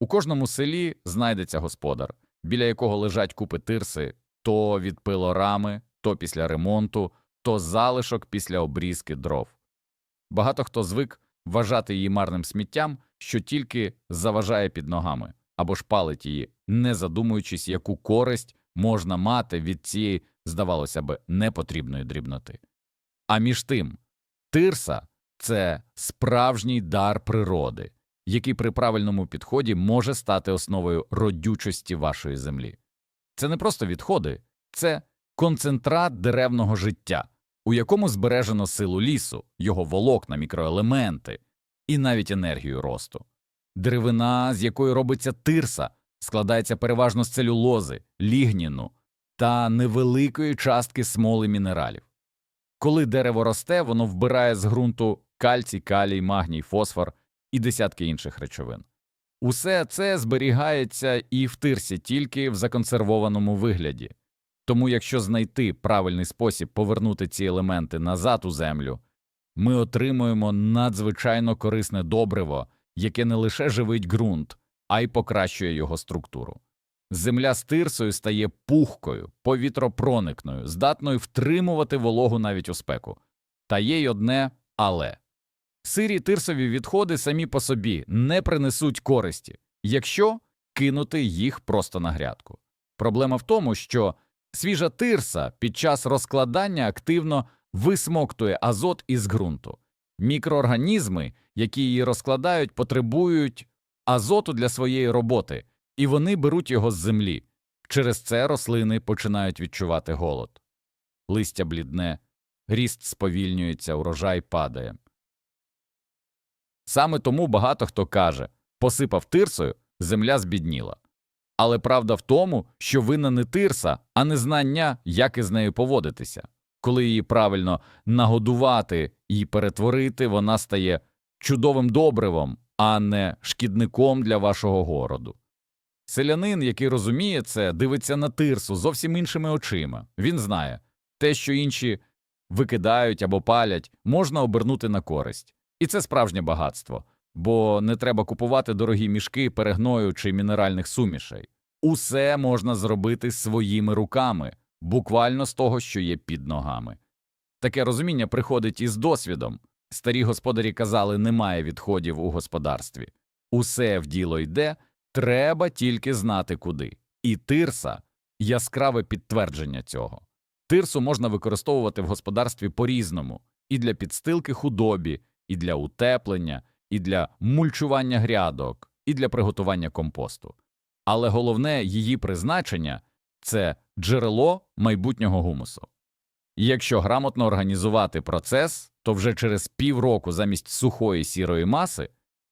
У кожному селі знайдеться господар, біля якого лежать купи тирси то від пилорами, то після ремонту, то залишок після обрізки дров. Багато хто звик вважати її марним сміттям, що тільки заважає під ногами, або ж палить її, не задумуючись, яку користь можна мати від цієї, здавалося б, непотрібної дрібноти. А між тим, тирса це справжній дар природи, який при правильному підході може стати основою родючості вашої землі. Це не просто відходи, це концентрат деревного життя, у якому збережено силу лісу, його волокна, мікроелементи і навіть енергію росту. Деревина, з якої робиться тирса, складається переважно з целюлози, лігніну та невеликої частки смоли мінералів. Коли дерево росте, воно вбирає з ґрунту кальцій, калій, магній, фосфор і десятки інших речовин. Усе це зберігається і в тирсі тільки в законсервованому вигляді. Тому, якщо знайти правильний спосіб повернути ці елементи назад у землю, ми отримуємо надзвичайно корисне добриво, яке не лише живить ґрунт, а й покращує його структуру. Земля з тирсою стає пухкою, повітропроникною, здатною втримувати вологу навіть у спеку. Та є й одне але. Сирі тирсові відходи самі по собі не принесуть користі, якщо кинути їх просто на грядку. Проблема в тому, що свіжа тирса під час розкладання активно висмоктує азот із ґрунту. Мікроорганізми, які її розкладають, потребують азоту для своєї роботи, і вони беруть його з землі. Через це рослини починають відчувати голод. Листя блідне, ріст сповільнюється, урожай падає. Саме тому багато хто каже посипав тирсою, земля збідніла. Але правда в тому, що винна не тирса, а не знання, як із нею поводитися. Коли її правильно нагодувати і перетворити, вона стає чудовим добривом, а не шкідником для вашого городу. Селянин, який розуміє це, дивиться на тирсу зовсім іншими очима. Він знає, те, що інші викидають або палять, можна обернути на користь. І це справжнє багатство, бо не треба купувати дорогі мішки перегною чи мінеральних сумішей. Усе можна зробити своїми руками, буквально з того, що є під ногами. Таке розуміння приходить із досвідом. Старі господарі казали, немає відходів у господарстві. Усе в діло йде, треба тільки знати куди. І тирса яскраве підтвердження цього. Тирсу можна використовувати в господарстві по-різному і для підстилки худобі, і для утеплення, і для мульчування грядок, і для приготування компосту. Але головне її призначення це джерело майбутнього гумусу. Якщо грамотно організувати процес, то вже через півроку замість сухої сірої маси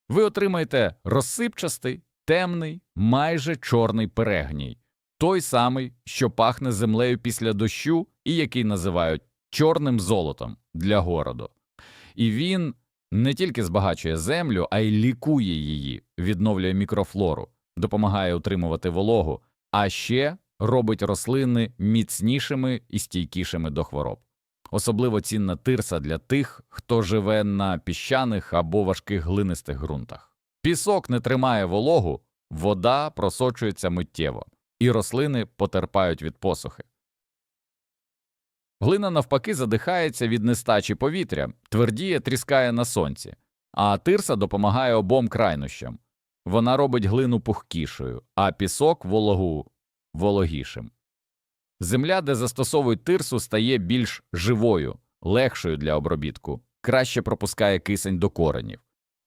ви отримаєте розсипчастий, темний, майже чорний перегній, той самий, що пахне землею після дощу і який називають чорним золотом для городу. І він не тільки збагачує землю, а й лікує її, відновлює мікрофлору, допомагає утримувати вологу, а ще робить рослини міцнішими і стійкішими до хвороб. Особливо цінна тирса для тих, хто живе на піщаних або важких глинистих ґрунтах. Пісок не тримає вологу, вода просочується миттєво, і рослини потерпають від посухи. Глина навпаки задихається від нестачі повітря, твердіє, тріскає на сонці, а тирса допомагає обом крайнощам. Вона робить глину пухкішою, а пісок вологу вологішим. Земля, де застосовують тирсу, стає більш живою, легшою для обробітку, краще пропускає кисень до коренів.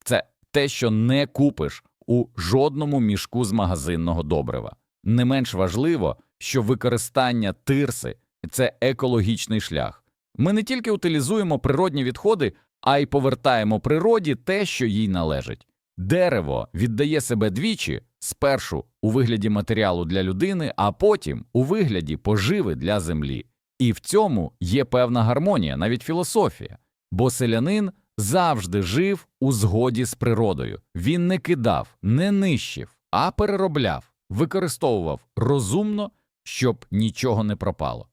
Це те, що не купиш у жодному мішку з магазинного добрива. Не менш важливо, що використання тирси це екологічний шлях. Ми не тільки утилізуємо природні відходи, а й повертаємо природі те, що їй належить. Дерево віддає себе двічі спершу у вигляді матеріалу для людини, а потім у вигляді поживи для землі. І в цьому є певна гармонія, навіть філософія, бо селянин завжди жив у згоді з природою. Він не кидав, не нищив, а переробляв, використовував розумно, щоб нічого не пропало.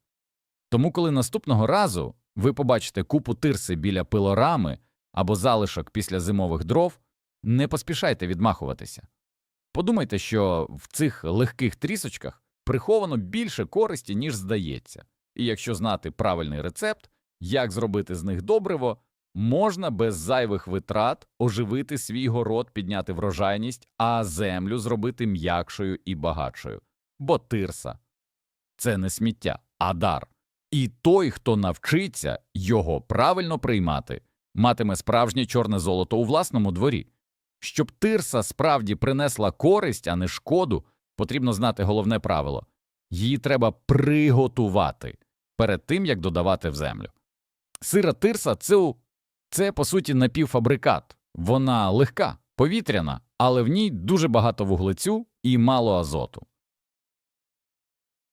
Тому, коли наступного разу ви побачите купу тирси біля пилорами або залишок після зимових дров, не поспішайте відмахуватися. Подумайте, що в цих легких трісочках приховано більше користі, ніж здається. І якщо знати правильний рецепт, як зробити з них добриво, можна без зайвих витрат оживити свій город, підняти врожайність, а землю зробити м'якшою і багатшою. Бо тирса це не сміття, а дар. І той, хто навчиться його правильно приймати, матиме справжнє чорне золото у власному дворі. Щоб тирса справді принесла користь, а не шкоду, потрібно знати головне правило її треба приготувати перед тим, як додавати в землю. Сира тирса це, це по суті напівфабрикат. Вона легка, повітряна, але в ній дуже багато вуглецю і мало азоту.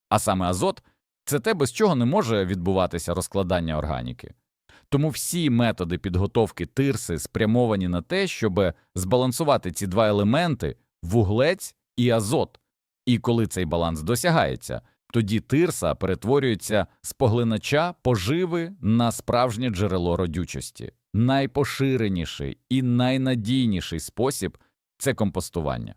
А саме азот це те, без чого не може відбуватися розкладання органіки. Тому всі методи підготовки тирси спрямовані на те, щоб збалансувати ці два елементи вуглець і азот. І коли цей баланс досягається, тоді тирса перетворюється з поглинача поживи на справжнє джерело родючості. Найпоширеніший і найнадійніший спосіб це компостування.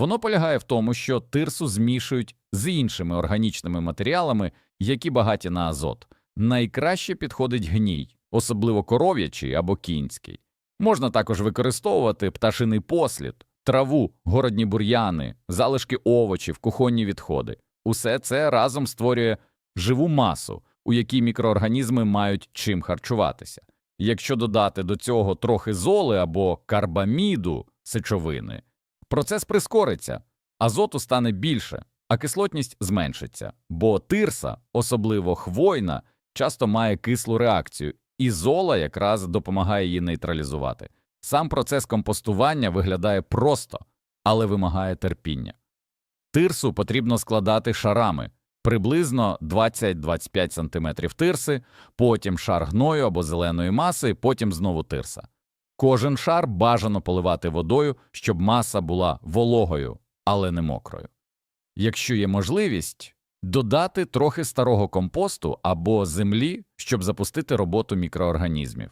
Воно полягає в тому, що тирсу змішують з іншими органічними матеріалами, які багаті на азот. Найкраще підходить гній, особливо коров'ячий або кінський. Можна також використовувати пташиний послід, траву, городні бур'яни, залишки овочів, кухонні відходи. Усе це разом створює живу масу, у якій мікроорганізми мають чим харчуватися. Якщо додати до цього трохи золи або карбаміду сечовини, процес прискориться, азоту стане більше, а кислотність зменшиться, бо тирса, особливо хвойна, часто має кислу реакцію, і зола якраз допомагає її нейтралізувати. Сам процес компостування виглядає просто, але вимагає терпіння. Тирсу потрібно складати шарами приблизно 20-25 см тирси, потім шар гною або зеленої маси, потім знову тирса. Кожен шар бажано поливати водою, щоб маса була вологою, але не мокрою. Якщо є можливість, додати трохи старого компосту або землі, щоб запустити роботу мікроорганізмів.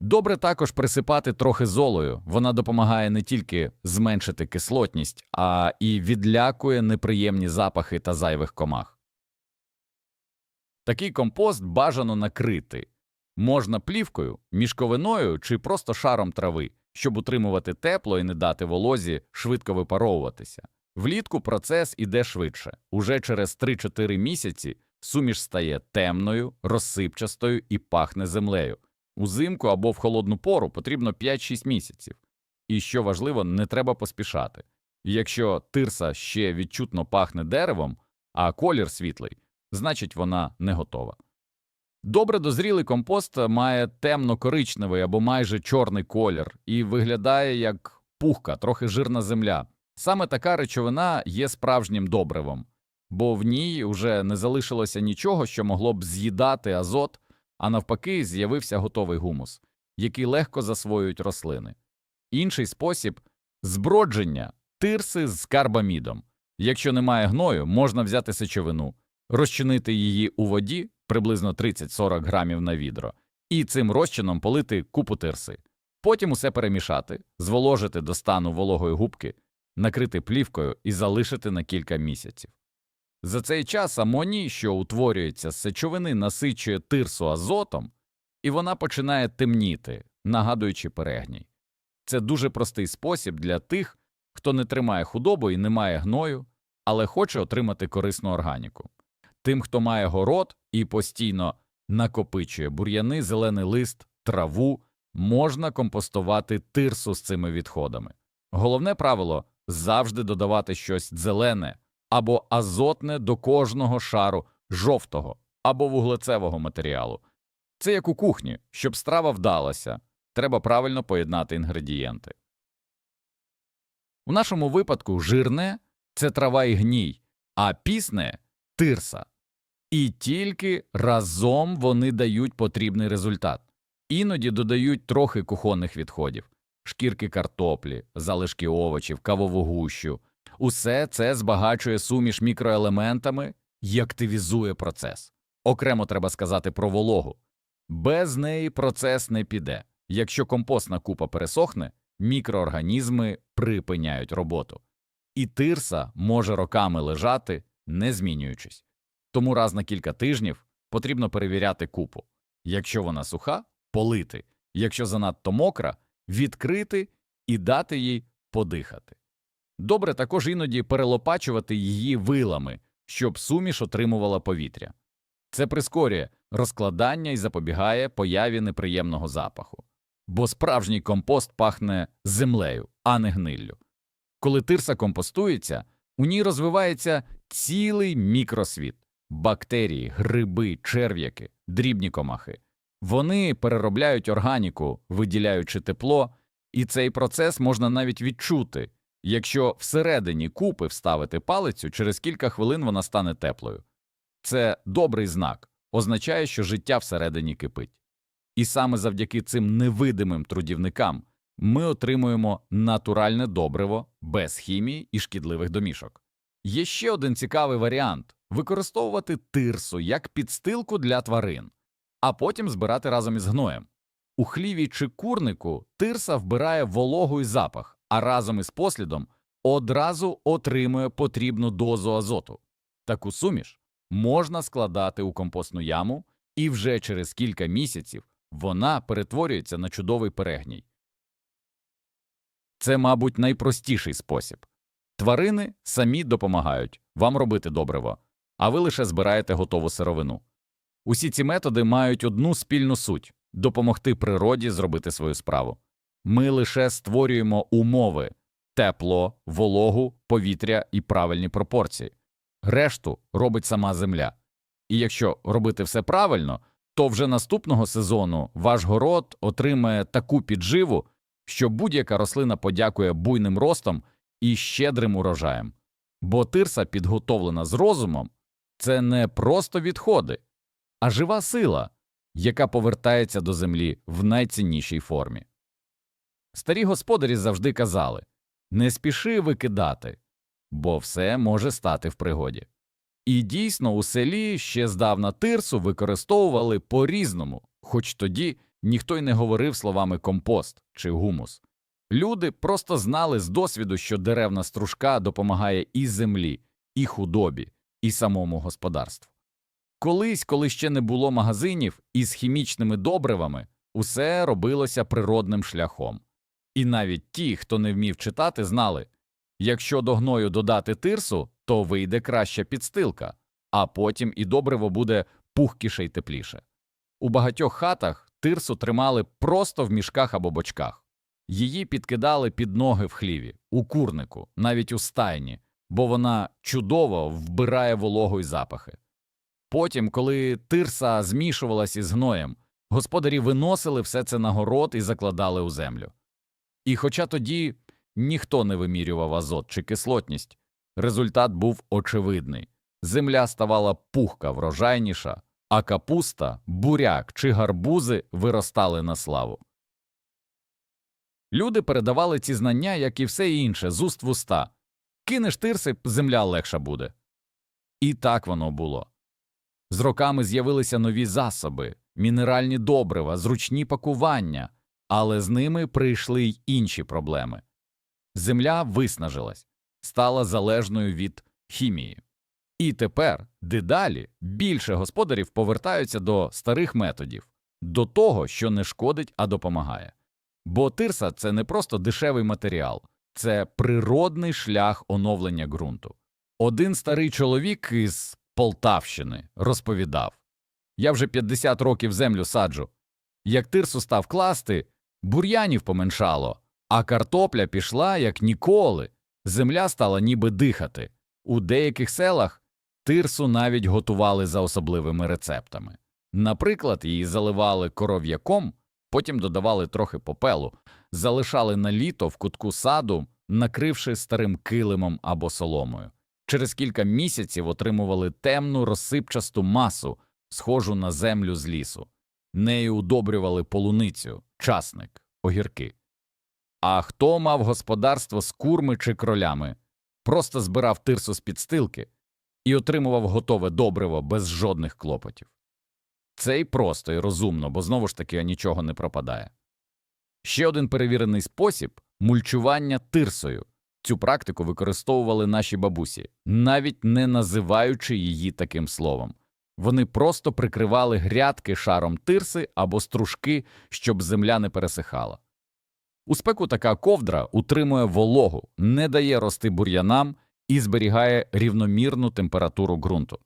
Добре також присипати трохи золою, вона допомагає не тільки зменшити кислотність, а і відлякує неприємні запахи та зайвих комах. Такий компост бажано накрити. Можна плівкою, мішковиною чи просто шаром трави, щоб утримувати тепло і не дати волозі швидко випаровуватися. Влітку процес іде швидше. Уже через 3-4 місяці суміш стає темною, розсипчастою і пахне землею. Узимку або в холодну пору потрібно 5-6 місяців. І що важливо, не треба поспішати. Якщо тирса ще відчутно пахне деревом, а колір світлий, значить вона не готова. Добре дозрілий компост має темно-коричневий або майже чорний колір і виглядає як пухка, трохи жирна земля. Саме така речовина є справжнім добривом, бо в ній уже не залишилося нічого, що могло б з'їдати азот, а навпаки, з'явився готовий гумус, який легко засвоюють рослини. Інший спосіб збродження тирси з карбамідом. Якщо немає гною, можна взяти сечовину, розчинити її у воді приблизно 30-40 грамів на відро, і цим розчином полити купу тирси. Потім усе перемішати, зволожити до стану вологої губки, накрити плівкою і залишити на кілька місяців. За цей час амоній, що утворюється з сечовини, насичує тирсу азотом, і вона починає темніти, нагадуючи перегній. Це дуже простий спосіб для тих, хто не тримає худобу і не має гною, але хоче отримати корисну органіку. Тим, хто має город і постійно накопичує бур'яни, зелений лист, траву, можна компостувати тирсу з цими відходами. Головне правило завжди додавати щось зелене або азотне до кожного шару жовтого або вуглецевого матеріалу. Це як у кухні, щоб страва вдалася, треба правильно поєднати інгредієнти. У нашому випадку жирне це трава і гній, а пісне тирса. І тільки разом вони дають потрібний результат. Іноді додають трохи кухонних відходів, шкірки картоплі, залишки овочів, кавову гущу. Усе це збагачує суміш мікроелементами і активізує процес. Окремо треба сказати про вологу. Без неї процес не піде. Якщо компостна купа пересохне, мікроорганізми припиняють роботу. і тирса може роками лежати, не змінюючись. Тому раз на кілька тижнів потрібно перевіряти купу. Якщо вона суха, полити, якщо занадто мокра, відкрити і дати їй подихати. Добре також іноді перелопачувати її вилами, щоб суміш отримувала повітря. Це прискорює розкладання і запобігає появі неприємного запаху. Бо справжній компост пахне землею, а не гниллю. Коли тирса компостується, у ній розвивається цілий мікросвіт бактерії, гриби, черв'яки, дрібні комахи. Вони переробляють органіку, виділяючи тепло, і цей процес можна навіть відчути. Якщо всередині купи вставити палицю, через кілька хвилин вона стане теплою. Це добрий знак, означає, що життя всередині кипить. І саме завдяки цим невидимим трудівникам ми отримуємо натуральне добриво без хімії і шкідливих домішок. Є ще один цікавий варіант використовувати тирсу як підстилку для тварин, а потім збирати разом із гноєм. У хліві чи курнику тирса вбирає вологу і запах, а разом із послідом одразу отримує потрібну дозу азоту. Таку суміш можна складати у компостну яму, і вже через кілька місяців вона перетворюється на чудовий перегній. Це, мабуть, найпростіший спосіб. Тварини самі допомагають вам робити добриво, а ви лише збираєте готову сировину. Усі ці методи мають одну спільну суть допомогти природі зробити свою справу. Ми лише створюємо умови тепло, вологу, повітря і правильні пропорції. Решту робить сама земля. І якщо робити все правильно, то вже наступного сезону ваш город отримає таку підживу, що будь-яка рослина подякує буйним ростом і щедрим урожаєм. Бо тирса, підготовлена з розумом, це не просто відходи, а жива сила, яка повертається до землі в найціннішій формі. Старі господарі завжди казали не спіши викидати, бо все може стати в пригоді. І дійсно у селі ще здавна тирсу використовували по різному, хоч тоді ніхто й не говорив словами компост чи гумус. Люди просто знали з досвіду, що деревна стружка допомагає і землі, і худобі, і самому господарству. Колись, коли ще не було магазинів із хімічними добривами, усе робилося природним шляхом. І навіть ті, хто не вмів читати, знали якщо до гною додати тирсу, то вийде краща підстилка, а потім і добриво буде пухкіше й тепліше. У багатьох хатах тирсу тримали просто в мішках або бочках. Її підкидали під ноги в хліві, у курнику, навіть у стайні, бо вона чудово вбирає вологу й запахи. Потім, коли тирса змішувалась із гноєм, господарі виносили все це на город і закладали у землю. І хоча тоді ніхто не вимірював азот чи кислотність, результат був очевидний земля ставала пухка врожайніша, а капуста, буряк чи гарбузи виростали на славу. Люди передавали ці знання, як і все інше, з уст в уста. Кинеш тирси, земля легша буде. І так воно було. З роками з'явилися нові засоби, мінеральні добрива, зручні пакування, але з ними прийшли й інші проблеми. Земля виснажилась, стала залежною від хімії. І тепер, дедалі, більше господарів повертаються до старих методів, до того, що не шкодить, а допомагає. Бо тирса це не просто дешевий матеріал, це природний шлях оновлення ґрунту. Один старий чоловік із Полтавщини розповідав Я вже 50 років землю саджу. Як тирсу став класти, бур'янів поменшало, а картопля пішла як ніколи. Земля стала ніби дихати. У деяких селах тирсу навіть готували за особливими рецептами. Наприклад, її заливали коров'яком, потім додавали трохи попелу, залишали на літо в кутку саду, накривши старим килимом або соломою. Через кілька місяців отримували темну розсипчасту масу, схожу на землю з лісу. Нею удобрювали полуницю, часник, огірки. А хто мав господарство з курми чи кролями, просто збирав тирсу з підстилки і отримував готове добриво без жодних клопотів. Це й просто і розумно, бо знову ж таки нічого не пропадає. Ще один перевірений спосіб мульчування тирсою Цю практику використовували наші бабусі, навіть не називаючи її таким словом. Вони просто прикривали грядки шаром тирси або стружки, щоб земля не пересихала. У спеку така ковдра утримує вологу, не дає рости бур'янам і зберігає рівномірну температуру ґрунту.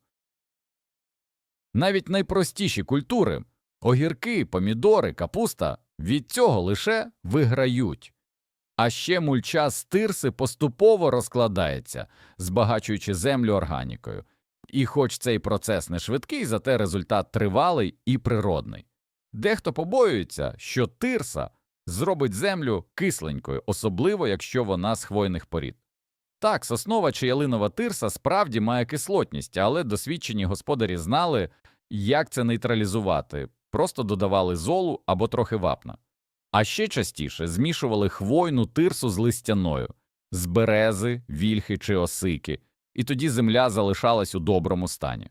Навіть найпростіші культури огірки, помідори, капуста від цього лише виграють. А ще мульча з тирси поступово розкладається, збагачуючи землю органікою. І хоч цей процес не швидкий, зате результат тривалий і природний. Дехто побоюється, що тирса зробить землю кисленькою, особливо якщо вона з хвойних порід. Так, соснова чи ялинова тирса справді має кислотність, але досвідчені господарі знали, як це нейтралізувати, просто додавали золу або трохи вапна. А ще частіше змішували хвойну тирсу з листяною, з берези, вільхи чи осики, і тоді земля залишалась у доброму стані.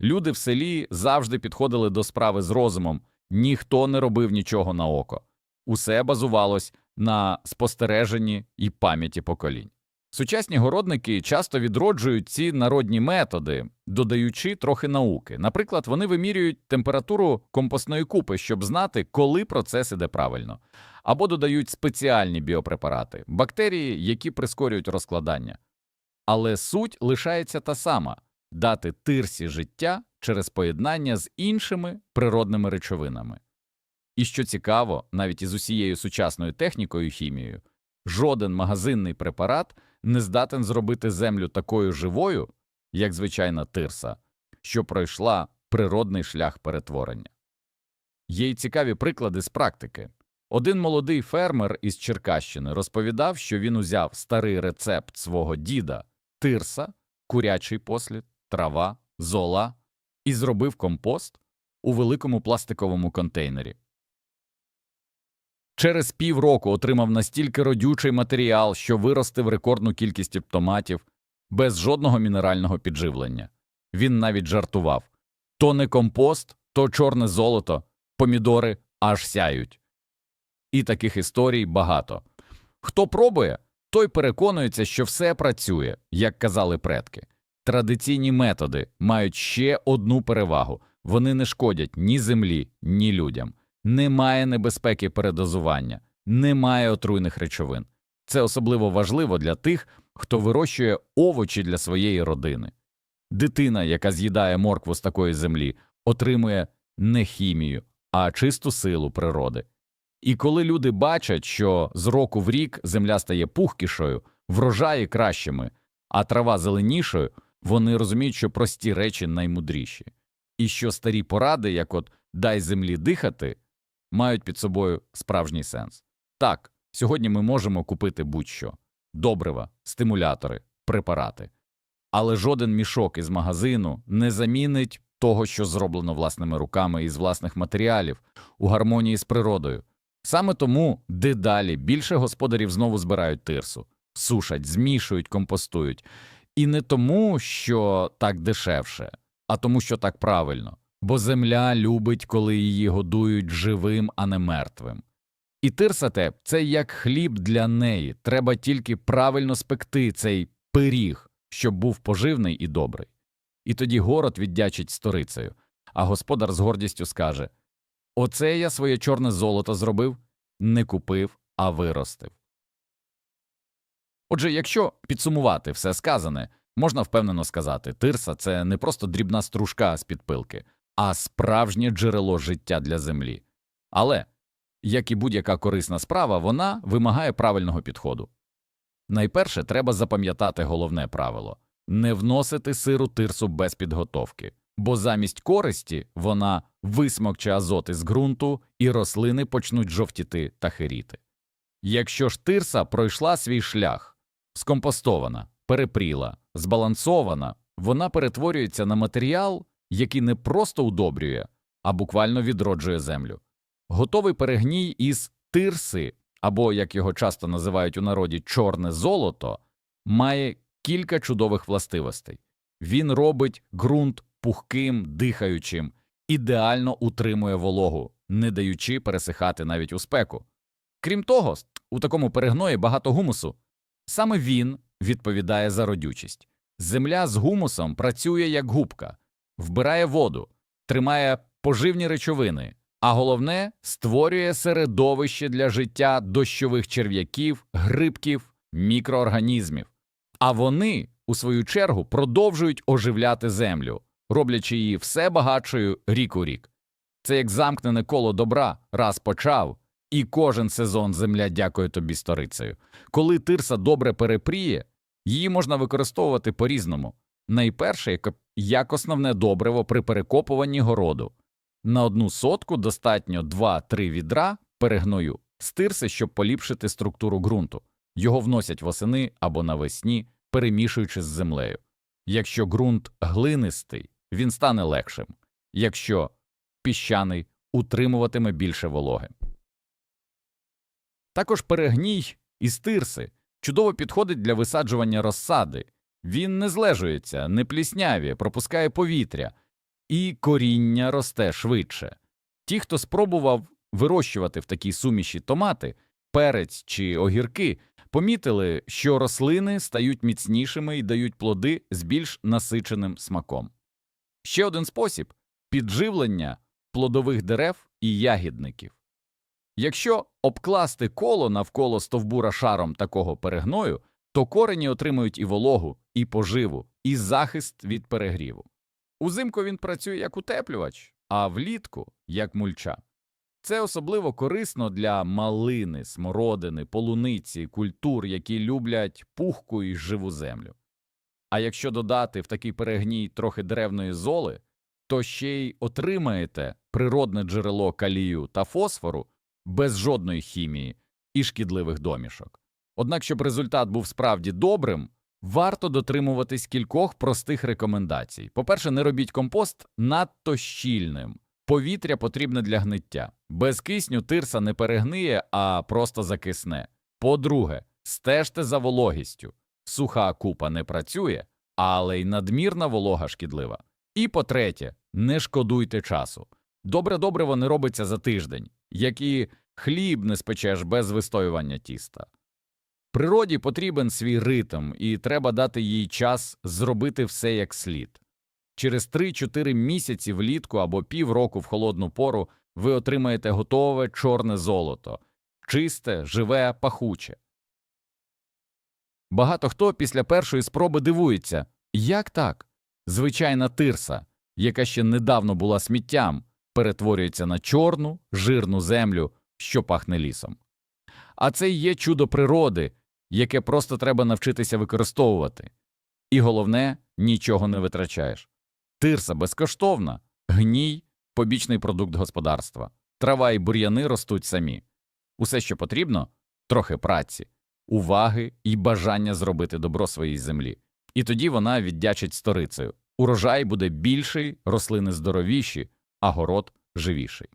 Люди в селі завжди підходили до справи з розумом, ніхто не робив нічого на око. Усе базувалось на спостереженні і пам'яті поколінь. Сучасні городники часто відроджують ці народні методи, додаючи трохи науки. Наприклад, вони вимірюють температуру компостної купи, щоб знати, коли процес іде правильно, або додають спеціальні біопрепарати, бактерії, які прискорюють розкладання. Але суть лишається та сама дати тирсі життя через поєднання з іншими природними речовинами. І що цікаво, навіть із усією сучасною технікою хімією, жоден магазинний препарат не здатен зробити землю такою живою, як звичайна тирса, що пройшла природний шлях перетворення. Є й цікаві приклади з практики. Один молодий фермер із Черкащини розповідав, що він узяв старий рецепт свого діда тирса, курячий послід, трава, зола і зробив компост у великому пластиковому контейнері. Через півроку отримав настільки родючий матеріал, що виростив рекордну кількість томатів без жодного мінерального підживлення. Він навіть жартував то не компост, то чорне золото, помідори аж сяють. І таких історій багато. Хто пробує, той переконується, що все працює, як казали предки. Традиційні методи мають ще одну перевагу вони не шкодять ні землі, ні людям. Немає небезпеки передозування, немає отруйних речовин. Це особливо важливо для тих, хто вирощує овочі для своєї родини. Дитина, яка з'їдає моркву з такої землі, отримує не хімію, а чисту силу природи. І коли люди бачать, що з року в рік земля стає пухкішою, врожаї кращими, а трава зеленішою, вони розуміють, що прості речі наймудріші, і що старі поради, як от дай землі дихати, мають під собою справжній сенс. Так, сьогодні ми можемо купити будь-що добрива, стимулятори, препарати, але жоден мішок із магазину не замінить того, що зроблено власними руками із власних матеріалів у гармонії з природою. Саме тому дедалі більше господарів знову збирають тирсу, сушать, змішують, компостують. І не тому, що так дешевше, а тому, що так правильно, бо земля любить, коли її годують живим, а не мертвим. І тирсате це як хліб для неї, треба тільки правильно спекти цей пиріг, щоб був поживний і добрий. І тоді город віддячить сторицею, а господар з гордістю скаже Оце я своє чорне золото зробив, не купив, а виростив. Отже, якщо підсумувати все сказане, можна впевнено сказати, тирса це не просто дрібна стружка з підпилки, а справжнє джерело життя для землі. Але, як і будь-яка корисна справа, вона вимагає правильного підходу. Найперше треба запам'ятати головне правило не вносити сиру тирсу без підготовки, бо замість користі вона висмокче азоти з ґрунту і рослини почнуть жовтіти та хиріти. Якщо ж тирса пройшла свій шлях, скомпостована, перепріла, збалансована, вона перетворюється на матеріал, який не просто удобрює, а буквально відроджує землю. Готовий перегній із тирси, або, як його часто називають у народі, чорне золото, має кілька чудових властивостей. Він робить ґрунт пухким, дихаючим, ідеально утримує вологу, не даючи пересихати навіть у спеку. Крім того, у такому перегної багато гумусу, Саме він відповідає за родючість. Земля з гумусом працює як губка, вбирає воду, тримає поживні речовини, а головне створює середовище для життя дощових черв'яків, грибків, мікроорганізмів. А вони, у свою чергу, продовжують оживляти землю, роблячи її все багатшою рік у рік. Це як замкнене коло добра, раз почав, і кожен сезон земля дякує тобі сторицею. Коли тирса добре перепріє, її можна використовувати по-різному. Найперше, як, як основне добриво при перекопуванні городу. На одну сотку достатньо 2-3 відра перегною з тирси, щоб поліпшити структуру ґрунту. Його вносять восени або навесні, перемішуючи з землею. Якщо ґрунт глинистий, він стане легшим. Якщо піщаний, утримуватиме більше вологи. Також перегній із тирси чудово підходить для висаджування розсади. Він не злежується, не плісняві, пропускає повітря, і коріння росте швидше. Ті, хто спробував вирощувати в такій суміші томати, перець чи огірки, помітили, що рослини стають міцнішими і дають плоди з більш насиченим смаком. Ще один спосіб підживлення плодових дерев і ягідників. Якщо обкласти коло навколо стовбура шаром такого перегною, то корені отримують і вологу, і поживу, і захист від перегріву. Узимку він працює як утеплювач, а влітку як мульча. Це особливо корисно для малини, смородини, полуниці, культур, які люблять пухку і живу землю. А якщо додати в такий перегній трохи деревної золи, то ще й отримаєте природне джерело калію та фосфору без жодної хімії і шкідливих домішок. Однак, щоб результат був справді добрим, варто дотримуватись кількох простих рекомендацій. По-перше, не робіть компост надто щільним. Повітря потрібне для гниття. Без кисню тирса не перегниє, а просто закисне. По-друге, стежте за вологістю. Суха купа не працює, але й надмірна волога шкідлива. І по-третє, не шкодуйте часу. Добре добриво не робиться за тиждень, як хліб не спечеш без вистоювання тіста. Природі потрібен свій ритм, і треба дати їй час зробити все як слід. Через 3-4 місяці влітку або півроку в холодну пору ви отримаєте готове чорне золото, чисте, живе, пахуче. Багато хто після першої спроби дивується, як так? Звичайна тирса, яка ще недавно була сміттям, перетворюється на чорну, жирну землю, що пахне лісом. А це є чудо природи, яке просто треба навчитися використовувати. І головне, нічого не витрачаєш. Тирса безкоштовна, гній побічний продукт господарства, трава і бур'яни ростуть самі. Усе, що потрібно трохи праці, уваги і бажання зробити добро своїй землі. І тоді вона віддячить сторицею. Урожай буде більший, рослини здоровіші, а город живіший.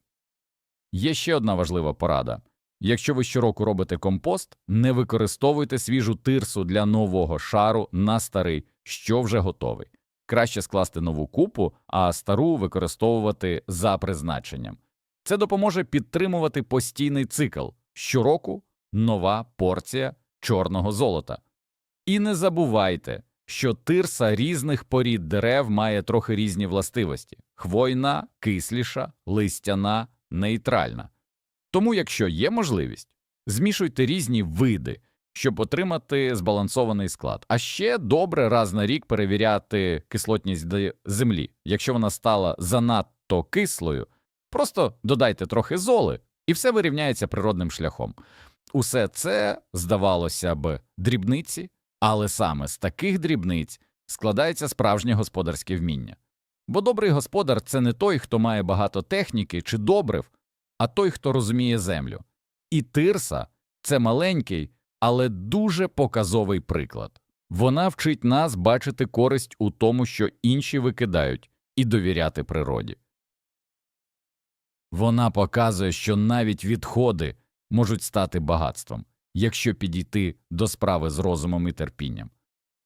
Є ще одна важлива порада. Якщо ви щороку робите компост, не використовуйте свіжу тирсу для нового шару на старий, що вже готовий. Краще скласти нову купу, а стару використовувати за призначенням. Це допоможе підтримувати постійний цикл щороку нова порція чорного золота. І не забувайте, що тирса різних порід дерев має трохи різні властивості хвойна, кисліша, листяна, нейтральна. Тому, якщо є можливість, змішуйте різні види, щоб отримати збалансований склад. А ще добре раз на рік перевіряти кислотність землі. Якщо вона стала занадто кислою, просто додайте трохи золи, і все вирівняється природним шляхом. Усе це, здавалося б, дрібниці, але саме з таких дрібниць складається справжнє господарське вміння. Бо добрий господар це не той, хто має багато техніки чи добрив, а той, хто розуміє землю. І тирса це маленький, але дуже показовий приклад. Вона вчить нас бачити користь у тому, що інші викидають, і довіряти природі. Вона показує, що навіть відходи можуть стати багатством, якщо підійти до справи з розумом і терпінням.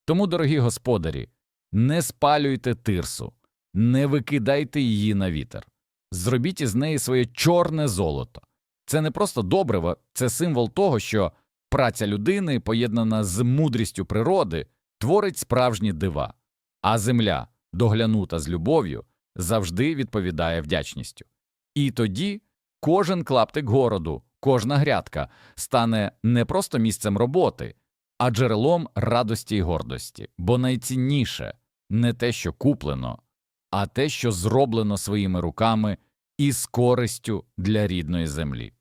Тому, дорогі господарі, не спалюйте тирсу, не викидайте її на вітер. Зробіть із неї своє чорне золото. Це не просто добриво, це символ того, що Праця людини, поєднана з мудрістю природи, творить справжні дива, а земля, доглянута з любов'ю, завжди відповідає вдячністю. І тоді кожен клаптик городу, кожна грядка стане не просто місцем роботи, а джерелом радості й гордості, бо найцінніше не те, що куплено, а те, що зроблено своїми руками і з користю для рідної землі.